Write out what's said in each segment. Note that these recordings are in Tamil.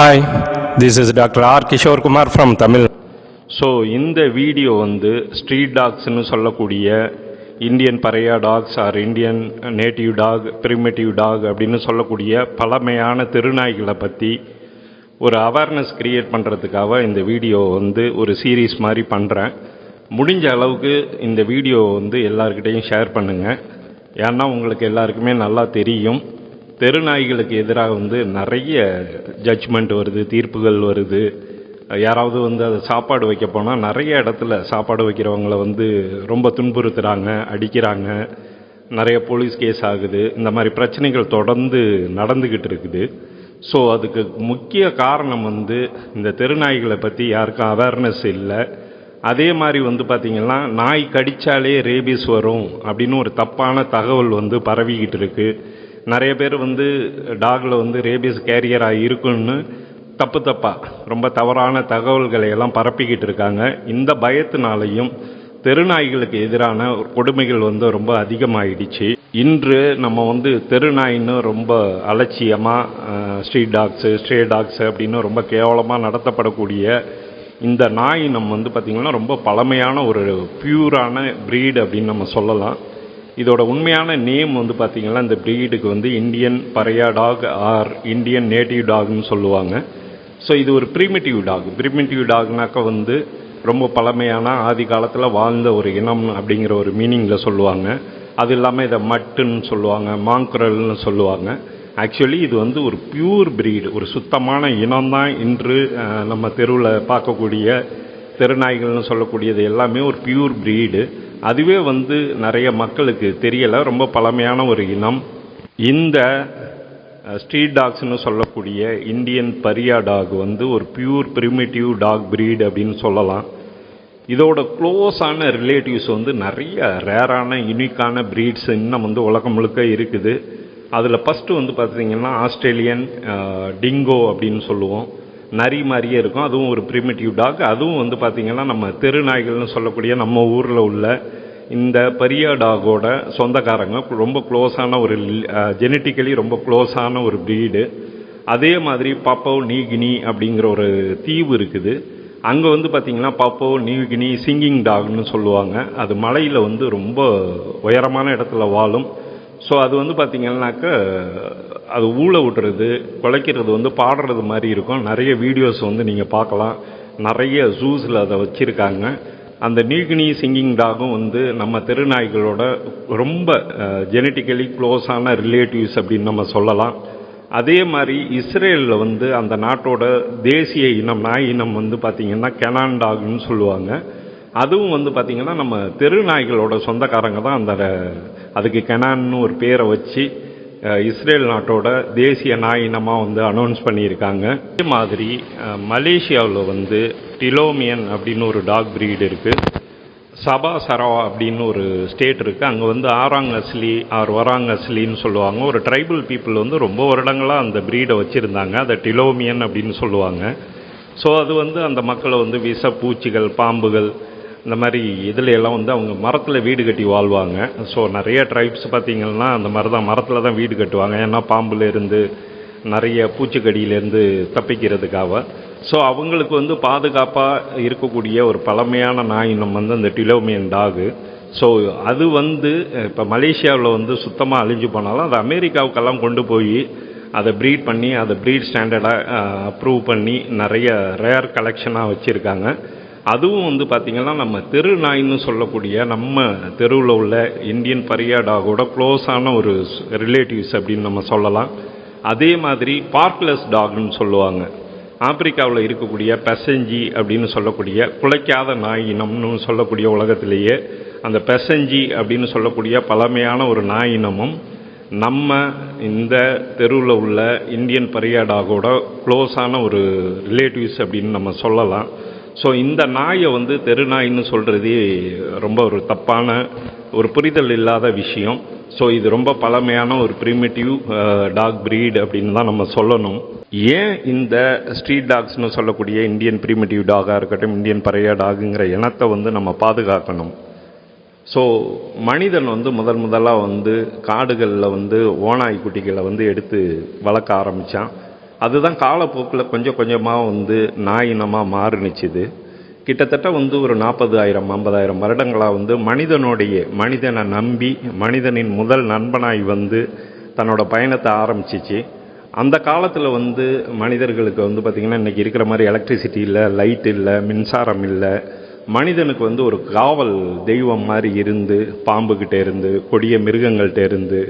Hi this is doctor R Kishore Kumar from Tamil so இந்த வீடியோ வந்து ஸ்ட்ரீட் டாக்ஸ்னு சொல்லக்கூடிய Indian pariah dogs are Indian native dog primitive dog அப்படின்னு சொல்லக்கூடிய பழமையான திருநாய்களை பற்றி ஒரு அவேர்னஸ் க்ரியேட் பண்ணுறதுக்காக இந்த வீடியோ வந்து ஒரு சீரீஸ் மாதிரி பண்ணுறேன் முடிஞ்ச அளவுக்கு இந்த வீடியோ வந்து எல்லாருக்கிட்டேயும் ஷேர் பண்ணுங்கள் ஏன்னா உங்களுக்கு எல்லாருக்குமே நல்லா தெரியும். தெருநாய்களுக்கு எதிராக வந்து நிறைய ஜட்ஜ்மெண்ட் வருது தீர்ப்புகள் வருது. யாராவது வந்து அதை சாப்பாடு வைக்க போனால் நிறைய இடத்துல சாப்பாடு வைக்கிறவங்கள வந்து ரொம்ப துன்புறுத்துகிறாங்க அடிக்கிறாங்க. நிறைய போலீஸ் கேஸ் ஆகுது. இந்த மாதிரி பிரச்சனைகள் தொடர்ந்து நடந்துக்கிட்டு இருக்குது. ஸோ அதுக்கு முக்கிய காரணம் வந்து இந்த தெருநாய்களை பற்றி யாருக்கும் அவேர்னஸ் இல்லை. அதே மாதிரி வந்து பார்த்திங்கன்னா நாய் கடித்தாலே ரேபிஸ் வரும் அப்படின்னு ஒரு தப்பான தகவல் வந்து பரவிக்கிட்டு இருக்குது நிறைய பேர் வந்து டாகில் வந்து ரேபிஸ் கேரியராக இருக்குன்னு தப்பு தப்பாக ரொம்ப தவறான தகவல்களை எல்லாம் பரப்பிக்கிட்டு இருக்காங்க. இந்த பயத்தினாலையும் தெருநாய்களுக்கு எதிரான கொடுமைகள் வந்து ரொம்ப அதிகமாகிடுச்சு இன்று நம்ம வந்து தெருநாயின்னு ரொம்ப அலட்சியமாக ஸ்ட்ரீட் டாக்ஸு ஸ்ட்ரே டாக்ஸு அப்படின்னு ரொம்ப கேவலமாக நடத்தப்படக்கூடிய இந்த நாய் நம்ம வந்து பார்த்திங்கன்னா ரொம்ப பழமையான ஒரு பியூரான ப்ரீடு அப்படின்னு நம்ம சொல்லலாம். இதோட உண்மையான நேம் வந்து பார்த்திங்கன்னா இந்த ப்ரீடுக்கு வந்து Indian pariah dog are Indian native டாக்னு சொல்லுவாங்க. ஸோ இது ஒரு ப்ரிமிட்டிவ் டாக் ப்ரிமிட்டிவ் டாக்னாக்கா வந்து ரொம்ப பழமையான ஆதி காலத்தில் வாழ்ந்த ஒரு இனம் அப்படிங்கிற ஒரு மீனிங்கில் சொல்லுவாங்க. அது இல்லாமல் இதை மட்டுன்னு சொல்லுவாங்க மாங்குரல்னு சொல்லுவாங்க. ஆக்சுவலி இது வந்து ஒரு பியூர் ப்ரீடு ஒரு சுத்தமான இனம் தான் இன்று நம்ம தெருவில் பார்க்கக்கூடிய தெருநாய்கள்னு சொல்லக்கூடியது எல்லாமே ஒரு பியூர் ப்ரீடு அதுவே வந்து நிறைய மக்களுக்கு தெரியலை ரொம்ப பழமையான ஒரு இனம். இந்த ஸ்ட்ரீட் டாக்ஸ்னு சொல்லக்கூடிய இந்தியன் பரியா டாக் வந்து ஒரு பியூர் பிரிமிட்டிவ் டாக் ப்ரீட் அப்படின்னு சொல்லலாம். இதோட க்ளோஸான ரிலேட்டிவ்ஸ் வந்து நிறைய ரேரான யூனிக்கான ப்ரீட்ஸ் இன்னும் வந்து உலகம் முழுக்க இருக்குது. அதில் ஃபஸ்ட்டு வந்து பார்த்தீங்கன்னா ஆஸ்திரேலியன் டிங்கோ அப்படின்னு சொல்லுவோம். நரி மாதிரியே இருக்கும். அதுவும் ஒரு ப்ரிமிட்டிவ் டாக் அதுவும் வந்து பார்த்திங்கன்னா நம்ம தெருநாய்கள்னு சொல்லக்கூடிய நம்ம ஊரில் உள்ள இந்த பெரிய டாகோட சொந்தக்காரங்க. ரொம்ப க்ளோஸான ஒரு ஜெனட்டிக்கலி ரொம்ப க்ளோஸான ஒரு ப்ரீடு அதே மாதிரி பப்போ நீகினி அப்படிங்கிற ஒரு தீவு இருக்குது. அங்கே வந்து பார்த்திங்கன்னா பப்போ நீகினி சிங்கிங் டாக்னு சொல்லுவாங்க. அது மலையில் வந்து ரொம்ப உயரமான இடத்துல வாழும். ஸோ அது வந்து பார்த்திங்கன்னாக்க அது ஊழ விட்டுறது குலைக்கிறது வந்து பாடுறது மாதிரி இருக்கும். நிறைய வீடியோஸ் வந்து நீங்கள் பார்க்கலாம். நிறைய ஜூஸில் அதை வச்சுருக்காங்க. அந்த நீகினி சிங்கிங் டாகும் வந்து நம்ம தெருநாய்களோட ரொம்ப ஜெனட்டிக்கலி க்ளோஸான ரிலேட்டிவ்ஸ் அப்படின்னு நம்ம சொல்லலாம். அதே மாதிரி இஸ்ரேலில் வந்து அந்த நாட்டோட தேசிய இனம் நாய் இனம் வந்து பார்த்திங்கன்னா கெனான் டாக்னு சொல்லுவாங்க. அதுவும் வந்து பார்த்திங்கன்னா நம்ம தெருநாய்களோட சொந்தக்காரங்க தான் அந்த அதுக்கு கெனான்னு ஒரு பேரை வச்சு இஸ்ரேல் நாட்டோட தேசிய நாய் இனமாக வந்து அனௌன்ஸ் பண்ணியிருக்காங்க. இதே மாதிரி மலேசியாவில் வந்து டிலோமியன் அப்படின்னு ஒரு டாக் ப்ரீடு இருக்குது சபா சரவா அப்படின்னு ஒரு ஸ்டேட் இருக்குது அங்கே வந்து ஆறாங் அஸ்லி ஆர் வராங் அஸ்லின்னு சொல்லுவாங்க. ஒரு ட்ரைபல் பீப்புள் வந்து ரொம்ப வருடங்களாக அந்த ப்ரீடை வச்சுருந்தாங்க. அதை டிலோமியன் அப்படின்னு சொல்லுவாங்க. ஸோ அது வந்து அந்த மக்களை வந்து விஷ பூச்சிகள் பாம்புகள் இந்த மாதிரி இதில் எல்லாம் வந்து அவங்க மரத்தில் வீடு கட்டி வாழ்வாங்க. ஸோ நிறைய ட்ரைப்ஸ் பார்த்திங்கன்னா அந்த மாதிரி தான் மரத்தில் தான் வீடு கட்டுவாங்க. ஏன்னா பாம்புலேருந்து நிறைய பூச்சிக்கடியிலேருந்து தப்பிக்கிறதுக்காக. ஸோ அவங்களுக்கு வந்து பாதுகாப்பாக இருக்கக்கூடிய ஒரு பழமையான நாயினம் வந்து அந்த டிலோமியன் டாகு. ஸோ அது வந்து இப்போ மலேசியாவில் வந்து சுத்தமாக அழிஞ்சு போனாலும் அது அமெரிக்காவுக்கெல்லாம் கொண்டு போய் அதை ப்ரீட் பண்ணி அதை ப்ரீட் ஸ்டாண்டர்டாக அப்ரூவ் பண்ணி நிறைய ரேர் கலெக்ஷனாக வச்சுருக்காங்க. அதுவும் வந்து பார்த்திங்கன்னா நம்ம தெரு நாயின்னு சொல்லக்கூடிய நம்ம தெருவில் உள்ள இந்தியன் பரியா டாகோட க்ளோஸான ஒரு ரிலேட்டிவ்ஸ் அப்படின்னு நம்ம சொல்லலாம். அதே மாதிரி பார்க்லெஸ் டாக்னு சொல்லுவாங்க. ஆப்பிரிக்காவில் இருக்கக்கூடிய பெசஞ்சி அப்படின்னு சொல்லக்கூடிய குலைக்காத நாய் இனம்னு சொல்லக்கூடிய உலகத்திலேயே அந்த பெசஞ்சி அப்படின்னு சொல்லக்கூடிய பழமையான ஒரு நாய் இனமும் நம்ம இந்த தெருவில் உள்ள இந்தியன் பரியா டாகோட க்ளோஸான ஒரு ரிலேட்டிவ்ஸ் அப்படின்னு நம்ம சொல்லலாம். ஸோ இந்த நாயை வந்து தெரு நாயின்னு சொல்கிறது ரொம்ப ஒரு தப்பான ஒரு புரிதல் இல்லாத விஷயம். ஸோ இது ரொம்ப பழமையான ஒரு ப்ரிமிட்டிவ் டாக் uh, breed அப்படின்னு தான் நம்ம சொல்லணும். ஏன் இந்த ஸ்ட்ரீட் டாக்ஸ்னு சொல்லக்கூடிய இந்தியன் ப்ரிமிட்டிவ் டாகாக இருக்கட்டும் இந்தியன் பறையா டாகுங்கிற இனத்தை வந்து நம்ம பாதுகாக்கணும். ஸோ மனிதன் வந்து முதல் முதலாக வந்து காடுகளில் வந்து ஓனாய் குட்டிகளை வந்து எடுத்து வளர்க்க ஆரம்பித்தான் அதுதான் காலப்போக்கில் கொஞ்சம் கொஞ்சமாக வந்து நாய் இனமாக மாறுனுச்சுது. கிட்டத்தட்ட வந்து ஒரு நாற்பதாயிரம் ஐம்பதாயிரம் வருடங்களாக வந்து மனிதனுடைய மனிதனை நம்பி மனிதனின் முதல் நண்பனாய் வந்து தன்னோட பயணத்தை ஆரம்பிச்சிச்சு. அந்த காலத்தில் வந்து மனிதர்களுக்கு வந்து பார்த்திங்கன்னா இன்றைக்கி இருக்கிற மாதிரி எலக்ட்ரிசிட்டி இல்லை லைட் இல்லை மின்சாரம் இல்லை. மனிதனுக்கு வந்து ஒரு காவல் தெய்வம் மாதிரி இருந்து பாம்புக்கிட்டே இருந்து கொடிய மிருகங்கள்கிட்ட இருந்து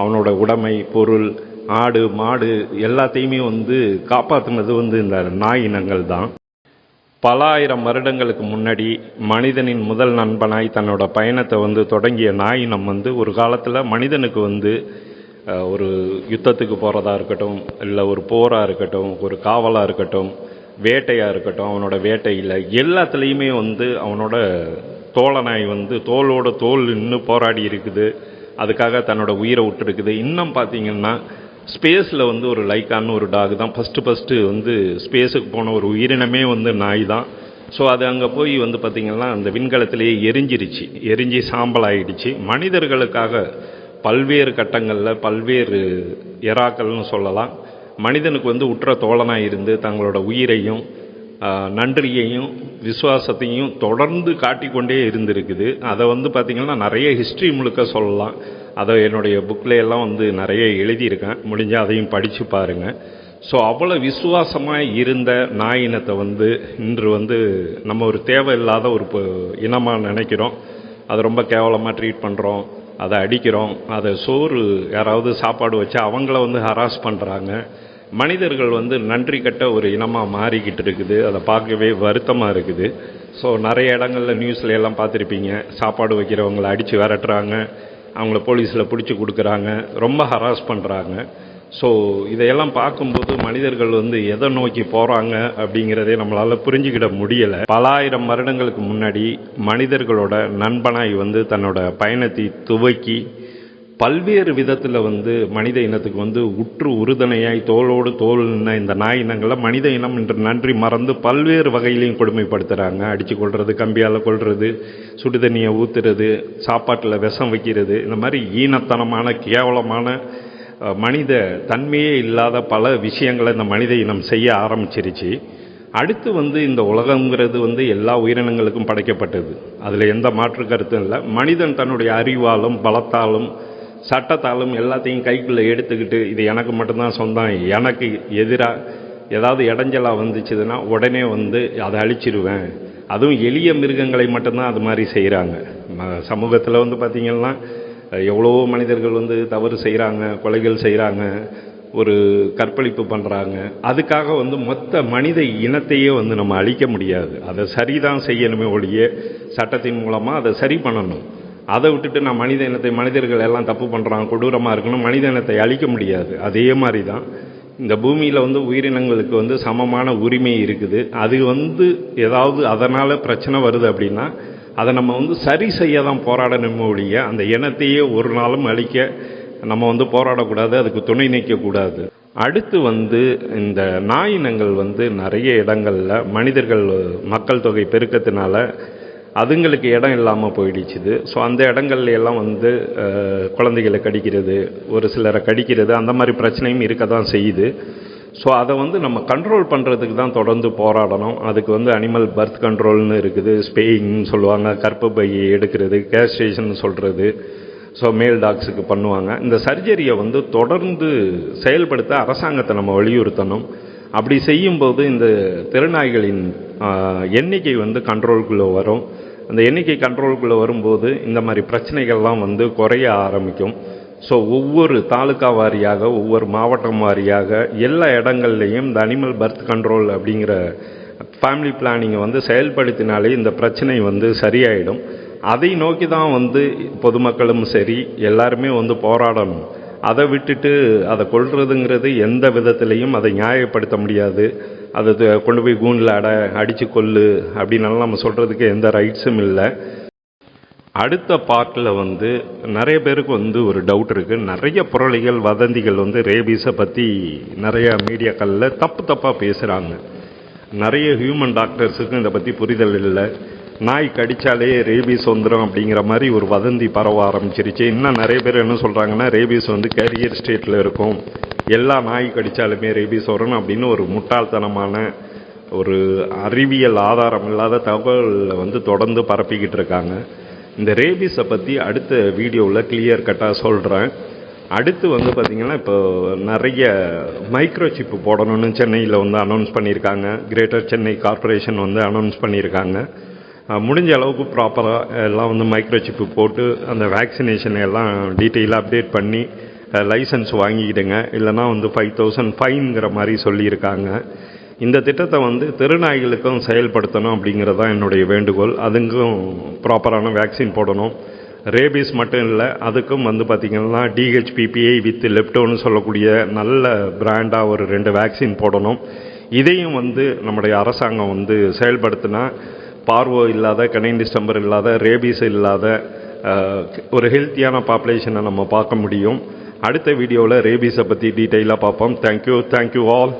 அவனோட உடைமை பொருள் ஆடு மாடு எல்லாத்தையுமே வந்து காப்பாற்றுனது வந்து இந்த நாய் இனங்கள் தான். பல ஆயிரம் வருடங்களுக்கு முன்னாடி மனிதனின் முதல் நண்பனாய் தன்னோட பயணத்தை வந்து தொடங்கிய நாயினம் வந்து ஒரு காலத்தில் மனிதனுக்கு வந்து ஒரு யுத்தத்துக்கு போகிறதா இருக்கட்டும் இல்லை ஒரு போராக இருக்கட்டும் ஒரு காவலாக இருக்கட்டும் வேட்டையாக இருக்கட்டும் அவனோட வேட்டையில் எல்லாத்துலேயுமே வந்து அவனோட தோழனாய் வந்து தோளோட தோல் நின்று போராடி இருக்குது. அதுக்காக தன்னோட உயிரை விட்டுருக்குது. இன்னும் பார்த்தீங்கன்னா ஸ்பேஸில் வந்து ஒரு லைக்கான்னு ஒரு டாக் தான். ஃபஸ்ட்டு ஃபஸ்ட்டு வந்து ஸ்பேஸுக்கு போன ஒரு உயிரினமே வந்து நாய் தான். ஸோ அது அங்கே போய் வந்து பார்த்திங்கன்னா அந்த விண்கலத்திலேயே எரிஞ்சிருச்சு. எரிஞ்சு சாம்பல் ஆயிடுச்சு மனிதர்களுக்காக பல்வேறு கட்டங்களில் பல்வேறு எறாக்கள்னு சொல்லலாம். மனிதனுக்கு வந்து உற்ற தோழனாக இருந்து தங்களோட உயிரையும் நன்றியையும் விசுவாசத்தையும் தொடர்ந்து காட்டிக்கொண்டே இருந்திருக்குது. அதை வந்து பார்த்திங்கன்னா நிறைய ஹிஸ்ட்ரி முழுக்க சொல்லலாம். அதை என்னுடைய புக்கில் எல்லாம் வந்து நிறைய எழுதியிருக்கேன். முடிஞ்சால் அதையும் படித்து பாருங்கள் ஸோ அவ்வளோ விசுவாசமாக இருந்த நாய் இனத்தை வந்து இன்று வந்து நம்ம ஒரு தேவையில்லாத ஒரு இனமாக நினைக்கிறோம். அதை ரொம்ப கேவலமாக ட்ரீட் பண்ணுறோம் அதை அடிக்கிறோம். அதை சோறு யாராவது சாப்பாடு வச்சு அவங்கள வந்து ஹராஸ் பண்ணுறாங்க மனிதர்கள் வந்து நன்றி கட்ட ஒரு இனமாக மாறிக்கிட்டு இருக்குது. அதை பார்க்கவே வருத்தமாக இருக்குது. ஸோ நிறைய இடங்களில் நியூஸில் எல்லாம் பார்த்துருப்பீங்க. சாப்பாடு வைக்கிறவங்களை அடித்து விரட்டுறாங்க. அவங்கள போலீஸில் பிடிச்சி கொடுக்குறாங்க. ரொம்ப ஹராஸ் பண்ணுறாங்க ஸோ இதையெல்லாம் பார்க்கும்போது மனிதர்கள் வந்து எதை நோக்கி போகிறாங்க அப்படிங்கிறதே நம்மளால் புரிஞ்சுக்கிட முடியலை. பல ஆயிரம் வருடங்களுக்கு முன்னாடி மனிதர்களோட நண்பனாய் வந்து தன்னோட பயணத்தை துவக்கி பல்வேறு விதத்தில் வந்து மனித இனத்துக்கு வந்து உற்று உறுதுணையாய் தோளோடு தோல் இந்த நாய் இனங்களை மனித இனம் என்று நன்றி மறந்து பல்வேறு வகையிலையும் கொடுமைப்படுத்துகிறாங்க அடித்து கொள்வது கம்பியால் கொள்வது சுடு தண்ணியை ஊற்றுறது சாப்பாட்டில் விஷம் வைக்கிறது. இந்த மாதிரி ஈனத்தனமான கேவலமான மனித தன்மையே இல்லாத பல விஷயங்களை இந்த மனித இனம் செய்ய ஆரம்பிச்சிருச்சு. அடுத்து வந்து இந்த உலகங்கிறது வந்து எல்லா உயிரினங்களுக்கும் படைக்கப்பட்டது. அதில் எந்த மாற்று கருத்தும் இல்லை. மனிதன் தன்னுடைய அறிவாலும் பலத்தாலும் சட்டத்தாலும் எல்லாத்தையும் கைக்குள்ளே எடுத்துக்கிட்டு இது எனக்கு மட்டும்தான் சொந்தம் எனக்கு எதிராக ஏதாவது இடைஞ்சலாக வந்துச்சுதுன்னா உடனே வந்து அதை அழிச்சிருவேன். அதுவும் எளிய மிருகங்களை மட்டும்தான் அது மாதிரி செய்கிறாங்க சமூகத்தில் வந்து பார்த்திங்கன்னா எவ்வளோ மனிதர்கள் வந்து தவறு செய்கிறாங்க கொலைகள் செய்கிறாங்க ஒரு கற்பழிப்பு பண்ணுறாங்க அதுக்காக வந்து மொத்த மனித இனத்தையே வந்து நம்ம அழிக்க முடியாது. அதை சரிதான் செய்யணுமே ஒழிய சட்டத்தின் மூலமாக அதை சரி பண்ணணும். அதை விட்டுட்டு நான் மனித இனத்தை மனிதர்கள் எல்லாம் தப்பு பண்ணுறாங்க கொடூரமாக இருக்கணும் மனித இனத்தை அழிக்க முடியாது. அதே மாதிரி தான் இந்த பூமியில் வந்து உயிரினங்களுக்கு வந்து சமமான உரிமை இருக்குது. அது வந்து ஏதாவது அதனால் பிரச்சனை வருது அப்படின்னா அதை நம்ம வந்து சரி செய்ய தான் போராடணுமே ஒழிய அந்த இனத்தையே ஒரு நாளும் அழிக்க நம்ம வந்து போராடக்கூடாது அதுக்கு துணை நிற்கக்கூடாது. அடுத்து வந்து இந்த நாய் இனங்கள் வந்து நிறைய இடங்களில் மனிதர்கள் மக்கள் தொகை பெருக்கத்தினால அதுங்களுக்கு இடம் இல்லாமல் போயிடுச்சுது. ஸோ அந்த இடங்கள்ல எல்லாம் வந்து குழந்தைகளை கடிக்கிறது ஒரு சிலரை கடிக்கிறது அந்த மாதிரி பிரச்சனையும் இருக்க தான் செய்யுது. ஸோ அதை வந்து நம்ம கண்ட்ரோல் பண்ணுறதுக்கு தான் தொடர்ந்து போராடணும். அதுக்கு வந்து அனிமல் பர்த் கண்ட்ரோல்னு இருக்குது ஸ்பேயிங்னு சொல்லுவாங்க கற்பப்பை எடுக்கிறது கேஸ்டேஷன் சொல்கிறது ஸோ மேல் டாக்ஸுக்கு பண்ணுவாங்க. இந்த சர்ஜரியை வந்து தொடர்ந்து செயல்படுத்த அரசாங்கத்தை நம்ம வலியுறுத்தணும். அப்படி செய்யும்போது இந்த திருநாய்களின் எண்ணிக்கை வந்து கண்ட்ரோல்குள்ளே வரும். அந்த எண்ணிக்கை கண்ட்ரோலுக்குள்ளே வரும்போது இந்த மாதிரி பிரச்சனைகள்லாம் வந்து குறைய ஆரம்பிக்கும். ஸோ ஒவ்வொரு தாலுக்கா வாரியாக ஒவ்வொரு மாவட்டம் வாரியாக எல்லா இடங்கள்லையும் இந்த அனிமல் பர்த் கண்ட்ரோல் அப்படிங்கிற ஃபேமிலி பிளானிங்கை வந்து செயல்படுத்தினாலே இந்த பிரச்சனை வந்து சரியாயிடும். அதை நோக்கி தான் வந்து பொதுமக்களும் சரி எல்லாருமே வந்து போராடணும். அதை விட்டுட்டு அதை கொள்றதுங்கிறது எந்த விதத்திலையும் அதை நியாயப்படுத்த முடியாது. அதை கொண்டு போய் கூண்டில் அட அடித்து கொல்லு அப்படின்னாலும் நம்ம சொல்கிறதுக்கு எந்த ரைட்ஸும் இல்லை. அடுத்த பார்ட்டில் வந்து நிறைய பேருக்கு வந்து ஒரு டவுட் இருக்குது நிறைய புரளிகள் வதந்திகள் வந்து ரேபீஸை பற்றி நிறையா மீடியாக்களில் தப்பு தப்பாக பேசுகிறாங்க நிறைய ஹியூமன் டாக்டர்ஸுக்கும் இதை பற்றி புரிதல் இல்லை. நாய் கடித்தாலே ரேபீஸ் வந்துடும் அப்படிங்கிற மாதிரி ஒரு வதந்தி பரவ ஆரம்பிச்சிருச்சு. இன்னும் நிறைய பேர் என்ன சொல்கிறாங்கன்னா ரேபீஸ் வந்து கேரியர் ஸ்டேட்டில் இருக்கும். எல்லா நாய் கடித்தாலுமே ரேபீஸ் வரும் அப்படின்னு ஒரு முட்டாள்தனமான ஒரு அறிவியல் ஆதாரம் இல்லாத தகவலில் வந்து தொடர்ந்து பரப்பிக்கிட்டு இருக்காங்க. இந்த ரேபீஸை பற்றி அடுத்த வீடியோவில் கிளியர் கட்டாக சொல்கிறேன் அடுத்து வந்து பார்த்திங்கன்னா இப்போ நிறைய மைக்ரோ சிப்பு போடணும்னு சென்னையில் வந்து அனௌன்ஸ் பண்ணியிருக்காங்க. கிரேட்டர் சென்னை கார்ப்பரேஷன் வந்து அனௌன்ஸ் பண்ணியிருக்காங்க. முடிஞ்ச அளவுக்கு ப்ராப்பராக எல்லாம் வந்து மைக்ரோ சிப்பு போட்டு அந்த வேக்சினேஷன் எல்லாம் டீட்டெயிலாக அப்டேட் பண்ணி லைசன்ஸ் வாங்கிக்கிடுங்க. இல்லைனா வந்து ஃபைவ் தௌசண்ட் ஃபைன்ங்கிற மாதிரி சொல்லியிருக்காங்க. இந்த திட்டத்தை வந்து திருநாய்களுக்கும் செயல்படுத்தணும் அப்படிங்கிறது தான் என்னுடைய வேண்டுகோள். அதுக்கும் ப்ராப்பரான வேக்சின் போடணும். ரேபீஸ் மட்டும் இல்லை அதுக்கும் வந்து பார்த்திங்கன்னா டிஹெச்பிபிஐ வித் லெப்டோன்னு சொல்லக்கூடிய நல்ல பிராண்டாக ஒரு ரெண்டு வேக்சின் போடணும். இதையும் வந்து நம்முடைய அரசாங்கம் வந்து செயல்படுத்தினா பார்வோ இல்லாத கனைன் டிஸ்டம்பர் இல்லாத ரேபீஸ் இல்லாத ஒரு ஹெல்த்தியான பாப்புலேஷனை நம்ம பார்க்க முடியும். அடுத்த வீடியோவில் ரேபீஸை பற்றி டீட்டெயிலாக பார்ப்போம். Thank you thank you all